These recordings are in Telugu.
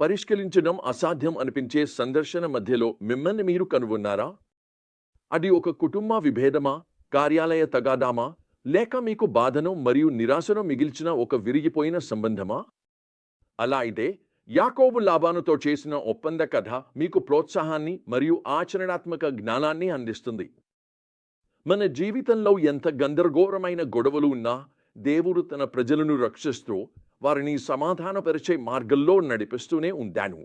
పరిష్కరించడం అసాధ్యం అనిపించే సందర్శన మధ్యలో మిమ్మల్ని మీరు కనుగొన్నారా? అది ఒక కుటుంబ విభేదమా? కార్యాలయ తగాదామా? లేక మీకు బాధను మరియు నిరాశను మిగిల్చిన ఒక విరిగిపోయిన సంబంధమా? అలా అయితే యాకోబు లాభానుతో చేసిన ఒప్పంద కథ మీకు ప్రోత్సాహాన్ని మరియు ఆచరణాత్మక జ్ఞానాన్ని అందిస్తుంది. మన జీవితంలో ఎంత గందరగోరమైన గొడవలు ఉన్నా దేవుడు తన ప్రజలను రక్షిస్తూ వారిని సమాధానపరిచే మార్గంలో నడిపిస్తూనే ఉంటాను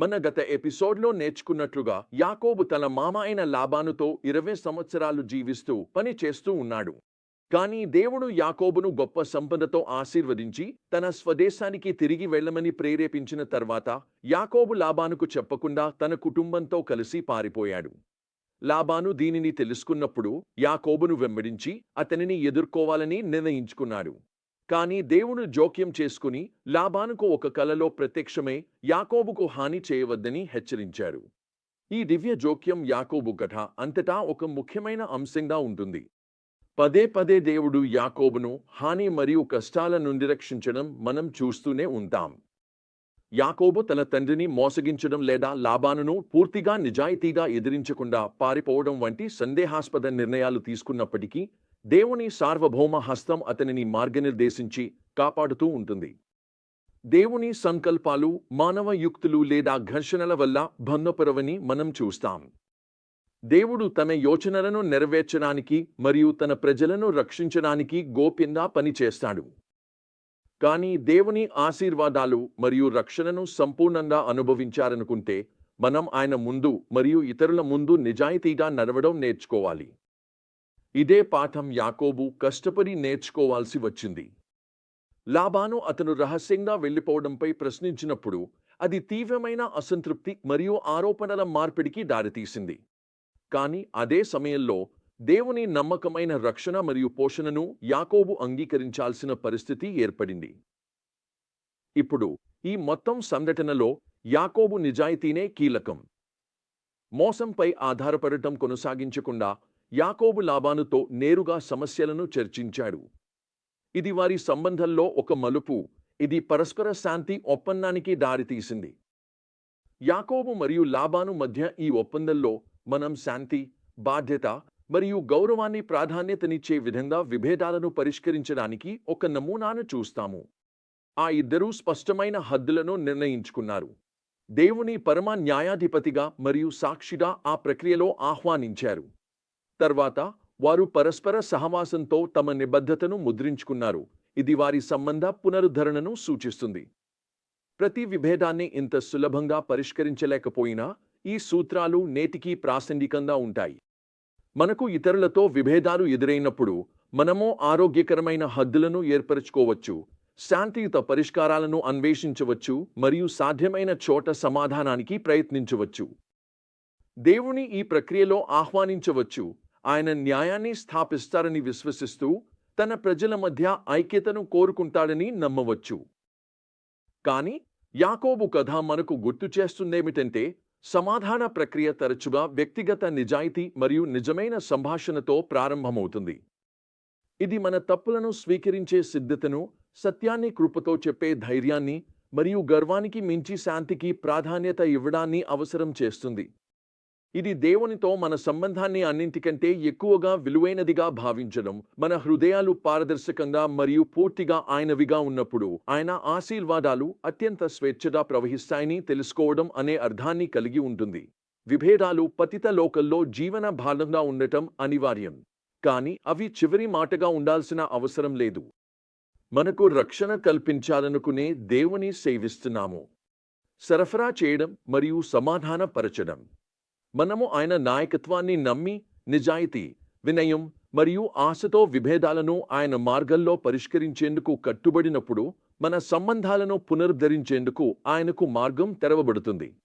మన గత ఎపిసోడ్లో నేర్చుకున్నట్లుగా యాకోబు తన మామ అయిన లాబానుతో ఇరవై సంవత్సరాలు జీవిస్తూ పని చేస్తూ ఉన్నాడు. కానీ దేవుడు యాకోబును గొప్ప సంపదతో ఆశీర్వదించి తన స్వదేశానికి తిరిగి వెళ్ళమని ప్రేరేపించిన తర్వాత యాకోబు లాబానుకు చెప్పకుండా తన కుటుంబంతో కలిసి పారిపోయాడు. లాబాను దీనిని తెలుసుకున్నప్పుడు యాకోబును వెంబడించి అతనిని ఎదుర్కోవాలని నిర్ణయించుకున్నాడు. కానీ దేవుడు జోక్యం చేసుకుని లాభానుకు ఒక కలలో ప్రత్యక్షమై యాకోబుకు హాని చేయవద్దని హెచ్చరించాడు. ఈ దివ్య జోక్యం యాకోబు కథ అంతటా ఒక ముఖ్యమైన అంశంగా ఉంటుంది. పదే పదే దేవుడు యాకోబును హాని మరియు కష్టాల నుండి రక్షించడం మనం చూస్తూనే ఉంటాం. యాకోబు తన తండ్రిని మోసగించడం లేదా లాబానును పూర్తిగా నిజాయితీగా ఎదిరించకుండా పారిపోవడం వంటి సందేహాస్పద నిర్ణయాలు తీసుకున్నప్పటికీ దేవుని సార్వభౌమ హస్తం అతనిని మార్గనిర్దేశించి కాపాడుతూ ఉంటుంది. దేవుని సంకల్పాలు మానవ యుక్తులు లేదా ఘర్షణల వల్ల భంగపరవని మనం చూస్తాం. దేవుడు తన యోచనలను నెరవేర్చడానికి మరియు తన ప్రజలను రక్షించడానికి గోప్యంగా పనిచేస్తాడు. కానీ దేవుని ఆశీర్వాదాలు మరియు రక్షణను సంపూర్ణంగా అనుభవించారనుకుంటే మనం ఆయన ముందు మరియు ఇతరుల ముందు నిజాయితీగా నడవడం నేర్చుకోవాలి. ఇదే పాఠం యాకోబు కష్టపడి నేర్చుకోవాల్సి వచ్చింది. లాబాను అతను రహస్యంగా వెళ్ళిపోవడంపై ప్రశ్నించినప్పుడు అది తీవ్రమైన అసంతృప్తి మరియు ఆరోపణల మార్పిడికి దారితీసింది. కానీ అదే సమయంలో దేవుని నమ్మకమైన రక్షణ మరియు పోషణను యాకోబు అంగీకరించాల్సిన పరిస్థితి ఏర్పడింది. ఇప్పుడు ఈ మొత్తం సంఘటనలో యాకోబు నిజాయితీనే కీలకం. మోసంపై ఆధారపడటం కొనసాగించకుండా యాకోబు లాబానుతో నేరుగా సమస్యలను చర్చించాడు. ఇది వారి సంబంధంలో ఒక మలుపు. ఇది పరస్పర శాంతి ఒప్పందానికి దారితీసింది యాకోబు మరియు లాబాను మధ్య ఈ ఒప్పందంలో మనం శాంతి బాధ్యత మరియు గౌరవాన్ని ప్రాధాన్యతనిచ్చే విధంగా విభేదాలను పరిష్కరించడానికి ఒక నమూనాను చూస్తాము. ఆ ఇద్దరూ స్పష్టమైన హద్దులను నిర్ణయించుకున్నారు. దేవుని పరమ న్యాయాధిపతిగా మరియు సాక్షిగా ఆ ప్రక్రియలో ఆహ్వానించారు. తర్వాత వారు పరస్పర సహవాసంతో తమ నిబద్ధతను ముద్రించుకున్నారు. ఇది వారి సంబంధ పునరుద్ధరణను సూచిస్తుంది. ప్రతి విభేదాన్ని ఇంత సులభంగా పరిష్కరించలేకపోయినా ఈ సూత్రాలు నేటికీ ప్రాసంగికంగా ఉంటాయి. మనకు ఇతరులతో విభేదాలు ఎదురైనప్పుడు మనము ఆరోగ్యకరమైన హద్దులను ఏర్పరచుకోవచ్చు శాంతియుత పరిష్కారాలను అన్వేషించవచ్చు మరియు సాధ్యమైన చోట సమాధానానికి ప్రయత్నించవచ్చు. దేవుని ఈ ప్రక్రియలో ఆహ్వానించవచ్చు ఆయన న్యాయాన్ని స్థాపిస్తారని విశ్వసిస్తూ తన ప్రజల మధ్య ఐక్యతను కోరుకుంటాడని నమ్మవచ్చు. కానీ యాకోబు కథ మనకు గుర్తు చేస్తుందేమిటంటే సమాధాన ప్రక్రియ తరచుగా వ్యక్తిగత నిజాయితీ మరియు నిజమైన సంభాషణతో ప్రారంభమవుతుంది. ఇది మన తప్పులను స్వీకరించే సిద్ధతను సత్యాన్ని కృపతో చెప్పే ధైర్యాన్ని మరియు గర్వానికి మించి శాంతికి ప్రాధాన్యత ఇవ్వడాన్ని అవసరం చేస్తుంది. ఇది దేవునితో మన సంబంధాన్ని అన్నింటికంటే ఎక్కువగా విలువైనదిగా భావించడం మన హృదయాలు పారదర్శకంగా మరియు పూర్తిగా ఆయనవిగా ఉన్నప్పుడు ఆయన ఆశీర్వాదాలు అత్యంత స్వేచ్ఛగా ప్రవహిస్తాయని తెలుసుకోవడం అనే అర్థాన్ని కలిగి ఉంటుంది. విభేదాలు పతిత లోకల్లో జీవన భాగంగా ఉండటం అనివార్యం. కానీ అవి చివరి మాటగా ఉండాల్సిన అవసరం లేదు. మనకు రక్షణ కల్పించాలనుకునే దేవుని సేవిస్తున్నాము. సరఫరా చేయడం మరియు సమాధానపరచడం. మనము ఆయన నాయకత్వాన్ని నమ్మి నిజాయితీ వినయం మరియు ఆశతో విభేదాలను ఆయన మార్గంలో పరిష్కరించేందుకు కట్టుబడినప్పుడు మన సంబంధాలను పునరుద్ధరించేందుకు ఆయనకు మార్గం తెరవబడుతుంది.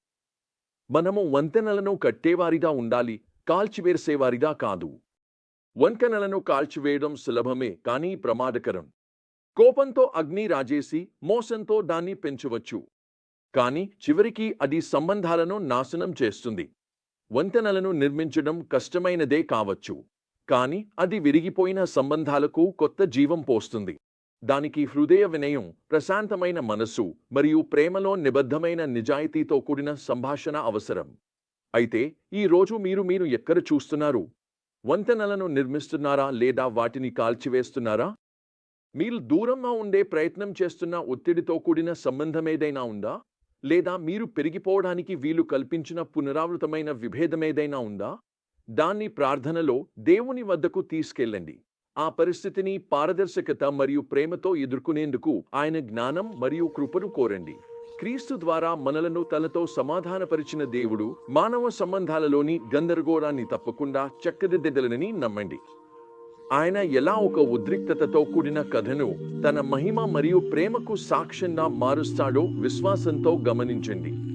మనము వంతెనలను కట్టేవారిగా ఉండాలి కాల్చివేసేవారిగా కాదు. వంకెనలను కాల్చివేయడం సులభమే కానీ ప్రమాదకరం. కోపంతో అగ్ని రాజేసి మోసంతో దాన్ని పెంచవచ్చు. కానీ చివరికి అది సంబంధాలను నాశనం చేస్తుంది. వంతెనలను నిర్మించడం కష్టమైనదే కావచ్చు కానీ అది విరిగిపోయిన సంబంధాలకు కొత్త జీవం పోస్తుంది. దానికి హృదయ వినయం ప్రశాంతమైన మనస్సు మరియు ప్రేమలో నిబద్ధమైన నిజాయితీతో కూడిన సంభాషణ అవసరం. అయితే ఈ రోజు మీరు మీరు ఎక్కడ చూస్తున్నారు? వంతెనలను నిర్మిస్తున్నారా లేదా వాటిని కాల్చివేస్తున్నారా? మీరు దూరంగా ఉండే ప్రయత్నం చేస్తున్న ఒత్తిడితో కూడిన సంబంధమేదైనా ఉందా? లేదా మీరు పెరిగిపోవడానికి వీలు కల్పించిన పునరావృతమైన విభేదమేదైనా ఉందా? దాన్ని ప్రార్థనలో దేవుని వద్దకు తీసుకెళ్ళండి. ఆ పరిస్థితిని పారదర్శకత మరియు ప్రేమతో ఎదుర్కొనేందుకు ఆయన జ్ఞానం మరియు కృపను కోరండి. క్రీస్తు ద్వారా మనలను తనతో సమాధానపరిచిన దేవుడు మానవ సంబంధాలలోని గందరగోళాన్ని తప్పకుండా చక్కదిద్దెదలనని నమ్మండి. ఆయన ఎలా ఒక ఉద్రిక్తతతో కూడిన కథను తన మహిమ మరియు ప్రేమకు సాక్ష్యంగా మారుస్తాడో విశ్వాసంతో గమనించండి.